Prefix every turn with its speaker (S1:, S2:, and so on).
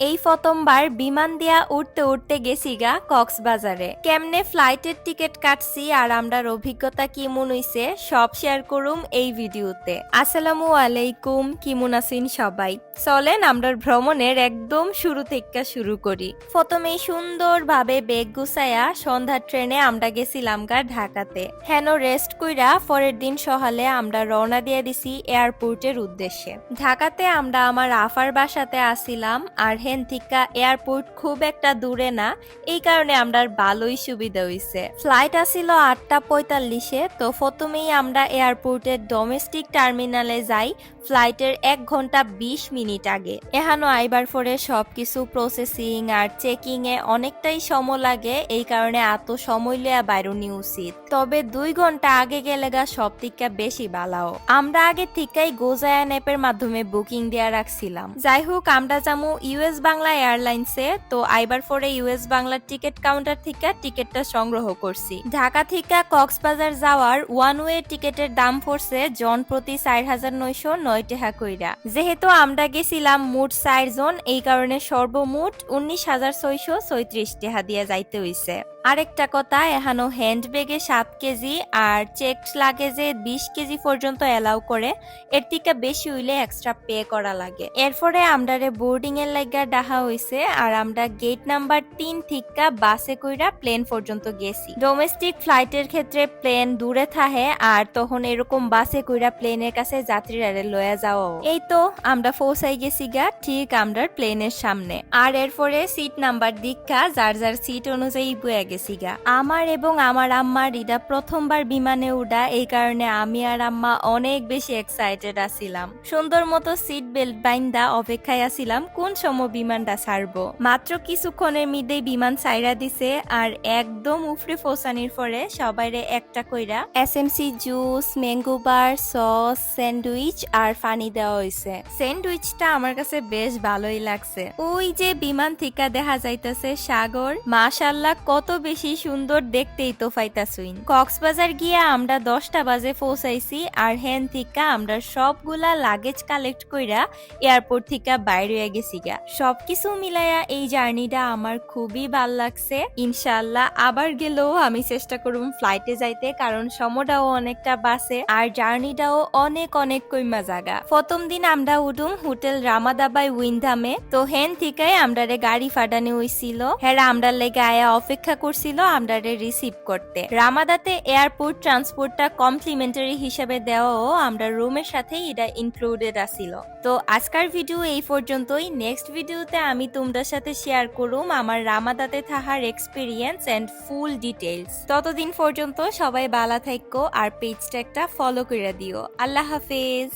S1: এই প্রথমবার বিমান দিয়া উঠতে উঠতে গেছি গা কক্সবাজারে। কেমনে ফ্লাইটের টিকিট কাটছি আর আমরার অভিজ্ঞতা কি মন হইছে, সব শেয়ার করুম এই ভিডিওতে আসসালামু আলাইকুম, কিমুন আছেন সবাই? চলেন আমরার ভ্রমণের একদম শুরু থেকে শুরু করি। প্রথমে সুন্দরভাবে বেগ গুছায়া সন্ধ্যার ট্রেনে আমরা গেছিলাম গা ঢাকাতে। হেন রেস্ট কইরা পরের দিন সকালে আমরা রওনা দিয়ে দিছি এয়ারপোর্টের উদ্দেশ্যে। ঢাকাতে আমরা আমার আফার বাসাতে আসিলাম আর হেন এয়ারপোর্ট খুব একটা দূরে না, এই কারণে আমরা ভালোই সুবিধা হইছে। ফ্লাইট আসিল আটটা পঁয়তাল্লিশে, তো প্রথমেই আমরা এয়ারপোর্টের ডোমেস্টিক টার্মিনালে যাই, ফ্লাইটের এক ঘণ্টা বিশ মিনিট আগে। এহানো আইবার পরে সবকিছু প্রসেসিং আর চেকিং এ অনেকটাই সময় লাগে, এই কারণে এত সময় লিয়া বাইরনি উচিত। তবে দুই ঘণ্টা আগে গেলে গা সব থেকে বেশি বালাও। আমরা আগে থেকেই গোজায়ান অ্যাপের মাধ্যমে বুকিং দেয়া রাখছিলাম। যাই হোক, আমরা যাব ইউএস বাংলা এয়ারলাইন্সে তো আইবার পরে ইউএস বাংলার টিকিট কাউন্টার থেকে টিকিটটা সংগ্রহ করছি। ঢাকা থেকে কক্সবাজার যাওয়ার ওয়ান ওয়ে টিকিটের দাম পড়ছে জন প্রতি চার হাজার নয়শো নয় টাকা কইরা। যেহেতু আমরা গেছিলাম মোট চার জন এই কারণে সর্বমোট উনিশ হাজার ছয়শো ছয়ত্রিশ টাকা দিয়ে যাইতে হইছে। আরেকটা কথা এহানো হ্যান্ড ব্যাগে সাত কেজি আর চেক লাগেজে বিশ কেজি পর্যন্ত এলাও করে, এর থেকে বেশি হইলে এক্সট্রা পে করা লাগে। এরপরে আমরারে বোর্ডিং এর লাগা ডাহা হইছে আর আমরা গেট নাম্বার তিন থিকা বাসে কইরা প্লেন পর্যন্ত গেছি। ডোমেস্টিক ফ্লাইটের ক্ষেত্রে প্লেন দূরে থাহে আর তখন এরকম বাসে কইরা প্লেনের কাছে যাত্রীরা লয়া যাও এই তো আমরা পৌঁছাই গেছি গা ঠিক আমরা প্লেনের সামনে। আর এরপরে সিট নাম্বার দীক্ষা যার যার সিট অনুযায়ী বয়ে গেছি গা। আমার এবং আমার আম্মার এটা প্রথমবার বিমানে উড়া, এই কারণে আমি আর আম্মা অনেক বেশি এক্সাইটেড আছিলাম। সুন্দর মতো সিট বেল্ট বাইন্দা অপেক্ষায় আছিলাম কোন সময় বিমানটা ছাড়বো। মাত্র কিছুক্ষণের মধ্যেই বিমান ছাইরা দিছে আর একদম উফরে ফোসানির পরে সবাইরে একটা কইরা SMC juice mango bar sauce sandwich আর পানি দেওয়া হয়েছে স্যান্ডউইচটা আমার কাছে বেশ ভালোই লাগছে। ওই যে বিমান থিকা দেখা যাইতেছে সাগর মাশাল্লাহ কত বেশি সুন্দর দেখতেই তো পাইতাছুইন। কক্সবাজার গিয়া আমরা দশটা বাজে পৌঁছাইছি আর হেন থিকা আমরা সবগুলা লাগেজ কালেক্ট কইরা এয়ারপোর্ট থিকা বাইরে গেছি গা। সবকিছু মিলাইয়া এই জার্নিটা আমার খুবই ভালো লাগছে। ইনশাল্লাহ আবার গেলেও আমি চেষ্টা করুম ফ্লাইটে যাইতে, কারণ সময়টাও অনেকটা বাসে আর জার্নিটাও অনেক অনেক কইমা জায়গা প্রথম দিন আমরা উঠুম হোটেল রামাদাবাই উইন্ধামে তো হেন থেকে আমরারে গাড়ি ফাটানি হইছিল। হ্যাঁ আমরা লেগে আয়া অপেক্ষা করছিল আমরারে রিসিভ করতে। রামাদাতে এয়ারপোর্ট ট্রান্সপোর্টটা কমপ্লিমেন্টারি হিসেবে দেওয়াও আমরা রুমের সাথে এটা ইনক্লুডেড আসিল তো আজকার ভিডিও এই পর্যন্তই। নেক্সট ভিডিওতে আমি তোমাদের সাথে শেয়ার করুম আমার রামাদাতে থাহার এক্সপিরিয়েন্স অ্যান্ড ফুল ডিটেলস ততদিন পর্যন্ত সবাই বালা থাকো আর পেজটা একটা ফলো করে দিও। আল্লাহ হাফেজ।